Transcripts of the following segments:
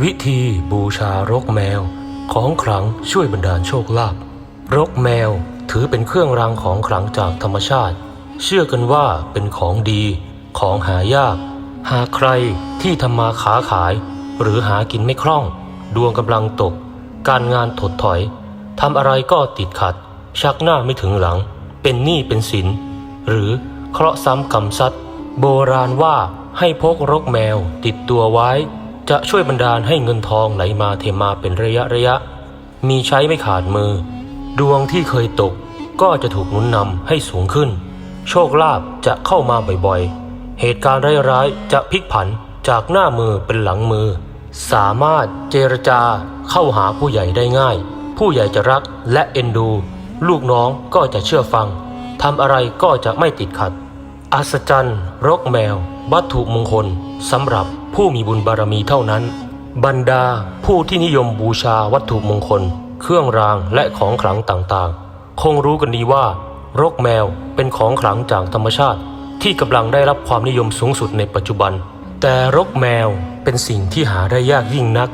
วิธีบูชารกแมว ของขลังช่วยบรรดาลโชคลาภรกแมวถือเป็นเครื่องรางของขลังจากธรรมชาติ เชื่อกันว่าเป็นของดีของหายาก หากใครที่ทำมาค้าขาย หรือหากินไม่คล่อง ดวงกำลังตก การงานถดถอยทำอะไรก็ติดขัด ชักหน้าไม่ถึงหลัง เป็นหนี้เป็นสิน หรือเคราะห์ซ้ำกรรมซัดโบราณว่าให้พกรกแมวติดตัวไว้ จะช่วยบรรดาลให้เงินทองไหลมาเทมาเป็นระยะระยะ มีใช้ไม่ขาดมือ ดวงที่เคยตกก็จะถูกหนุนนำให้สูงขึ้น โชคลาภจะเข้ามาบ่อยๆ เหตุการณ์ร้ายๆจะพลิกผันจากหน้ามือเป็นหลังมือ สามารถเจรจาเข้าหาผู้ใหญ่ได้ง่าย ผู้ใหญ่จะรักและเอ็นดู ลูกน้องก็จะเชื่อฟังทำอะไรก็จะไม่ติดขัด อัศจรรย์รกแมว วัตถุมงคลสำหรับผู้มีบุญบารมีเท่านั้น บรรดาผู้ที่นิยมบูชาวัตถุมงคล เครื่องรางและของขลังต่างๆ คงรู้กันดีว่ารกแมวเป็นของขลังจากธรรมชาติ ที่กำลังได้รับความนิยมสูงสุดในปัจจุบัน แต่รกแมวเป็นสิ่งที่หาได้ยากยิ่งนัก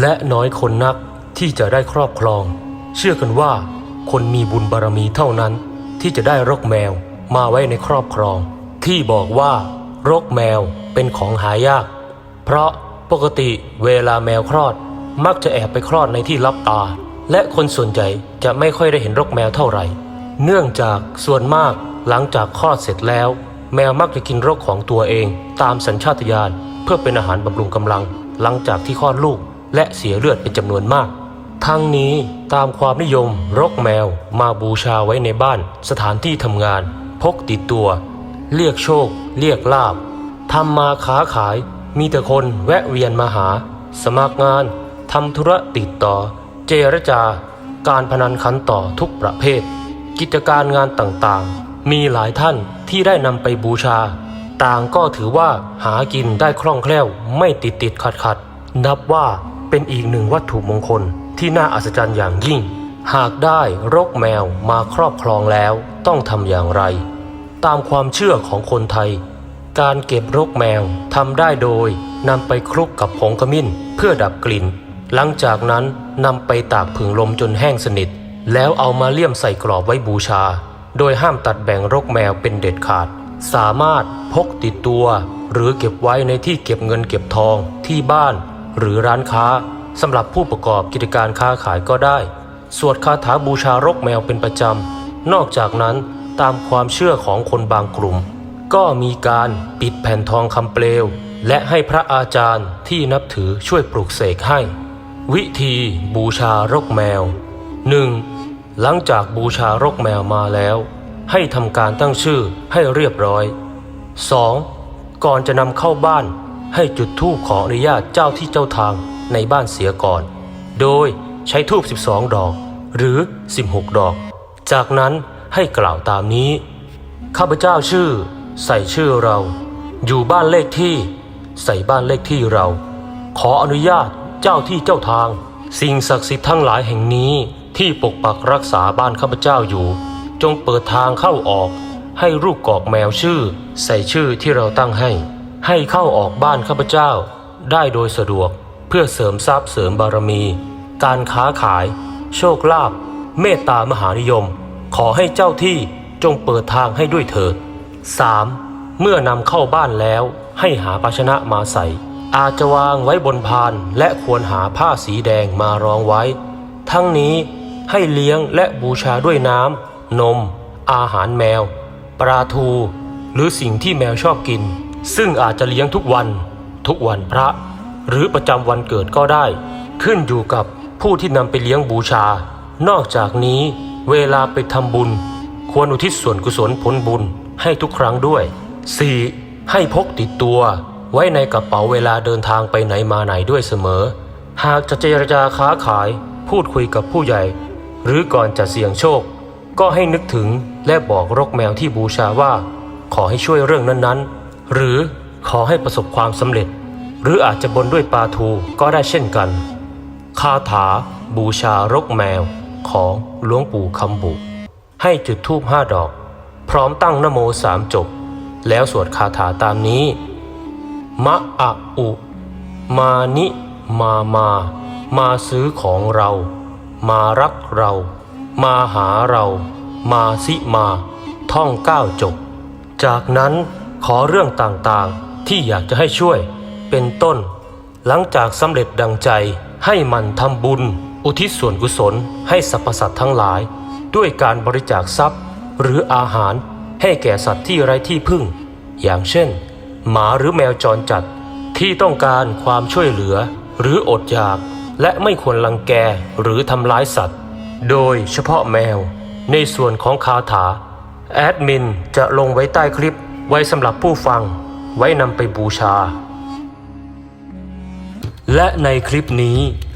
และน้อยคนนักที่จะได้ครอบครอง เชื่อกันว่า คนมีบุญบารมีเท่านั้น ที่จะได้รกแมวมาไว้ในครอบครอง ที่บอกว่า รกแมวเป็นของหายาก เพราะปกติเวลาแมวคลอดมักจะแอบไปคลอดในที่ลับตา และคนส่วนใหญ่จะไม่ค่อยได้เห็นรกแมวเท่าไหร่ เนื่องจากส่วนมากหลังจากคลอดเสร็จแล้ว แมวมักจะกินรกของตัวเอง ตามสัญชาตญาณเพื่อเป็นอาหารบำรุงกำลัง หลังจากที่คลอดลูก และเสียเลือดเป็นจำนวนมาก ทั้งนี้ตามความนิยมรกแมวมาบูชาไว้ในบ้าน สถานที่ทำงาน พกติดตัว เรียกโชค เรียกลาบทำมาค้าขาย มีแต่คนแวะเวียนมาหา สมัครงานทำธุระติดต่อ เจรจาการพนันขันต่อทุกประเภท กิจการงานต่างๆ มีหลายท่านที่ได้นำไปบูชา ต่างก็ถือว่าหากินได้คล่องแคล่วไม่ติดติดขัดขัดนับว่าเป็นอีกหนึ่งวัตถุมงคลที่น่าอัศจรรย์อย่างยิ่ง หากได้รกแมวมาครอบครองแล้วต้องทำอย่างไร ตามความเชื่อของคนไทย การเก็บรกแมวทำได้โดยนำไปคลุกกับผงขมิ้นเพื่อดับกลิ่น หลังจากนั้นนำไปตากผึ่งลมจนแห้งสนิท แล้วเอามาเลี่ยมใส่กรอบไว้บูชา โดยห้ามตัดแบ่งรกแมวเป็นเด็ดขาด สามารถพกติดตัว หรือเก็บไว้ในที่เก็บเงินเก็บทองที่บ้าน หรือร้านค้าสำหรับผู้ประกอบกิจการค้าขายก็ได้ สวดคาถาบูชารกแมวเป็นประจำนอกจากนั้น ตามความเชื่อของคนบางกลุ่ม ก็มีการปิดแผ่นทองคำเปลว และให้พระอาจารย์ที่นับถือช่วยปลูกเสกให้ วิธีบูชารกแมว 1. หลังจากบูชารกแมวมาแล้ว ให้ทำการตั้งชื่อให้เรียบร้อย 2. ก่อนจะนำเข้าบ้านให้จุดธูปขออนุญาตเจ้าที่เจ้าทางในบ้านเสียก่อน โดยใช้ธูป 12 ดอก หรือ 16 ดอก จากนั้น ให้กล่าวตามนี้ ข้าพเจ้าชื่อ ใส่ชื่อเรา อยู่บ้านเลขที่ ใส่บ้านเลขที่เรา ขออนุญาตเจ้าที่เจ้าทาง สิ่งศักดิ์สิทธิ์ทั้งหลายแห่งนี้ที่ปกปักรักษาบ้านข้าพเจ้าอยู่ จงเปิดทางเข้าออก ให้รูปกอกแมวชื่อ ใส่ชื่อที่เราตั้งให้ ให้เข้าออกบ้านข้าพเจ้า ได้โดยสะดวกเพื่อเสริมทรัพย์เสริมบารมี การค้าขาย โชคลาภเมตตามหานิยม ขอให้เจ้าที่จงเปิดทางให้ด้วยเถิด 3. เมื่อนำเข้าบ้านแล้วให้หาภาชนะมาใส่ อาจจะวางไว้บนพานและควรหาผ้าสีแดงมารองไว้ ทั้งนี้ให้เลี้ยงและบูชาด้วยน้ำ นม อาหารแมว ปลาทู หรือสิ่งที่แมวชอบกิน ซึ่งอาจจะเลี้ยงทุกวัน ทุกวันพระ หรือประจำวันเกิดก็ได้ ขึ้นอยู่กับผู้ที่นำไปเลี้ยงบูชา นอกจากนี้ เวลาไปทำบุญ ควรอุทิศส่วนกุศลผลบุญให้ทุกครั้งด้วย 4. ให้พกติดตัว ไว้ในกระเป๋าเวลาเดินทางไปไหนมาไหนด้วยเสมอ หากจะเจรจาค้าขาย พูดคุยกับผู้ใหญ่ หรือก่อนจะเสี่ยงโชค ก็ให้นึกถึงและบอกรกแมวที่บูชาว่า ขอให้ช่วยเรื่องนั้นๆ หรือขอให้ประสบความสำเร็จ หรืออาจจะบนด้วยปลาทูก็ได้เช่นกัน คาถาบูชารกแมว ของหลวงปู่คำบุ ให้จุดธูปห้าดอก พร้อมตั้งนโมสามจบ แล้วสวดคาถาตามนี้ มะอะอุ มานิมามา มาซื้อของเรา มารักเรา มาหาเรา มาสิมา ท่องเก้าจบ จากนั้นขอเรื่องต่างๆที่อยากจะให้ช่วยเป็นต้น หลังจากสำเร็จดังใจให้มันทำบุญ อุทิศส่วนกุศลให้สรรพสัตว์ทั้งหลาย ด้วยการบริจาคทรัพย์ หรืออาหารให้แก่สัตว์ที่ไร้ที่พึ่ง อย่างเช่น หมาหรือแมวจรจัดที่ต้องการความช่วยเหลือ หรืออดอยากและไม่ควรลังแกหรือทำร้ายสัตว์ โดยเฉพาะแมว ในส่วนของคาถา แอดมินจะลงไว้ใต้คลิปไว้สำหรับผู้ฟัง ไว้นำไปบูชา และในคลิปนี้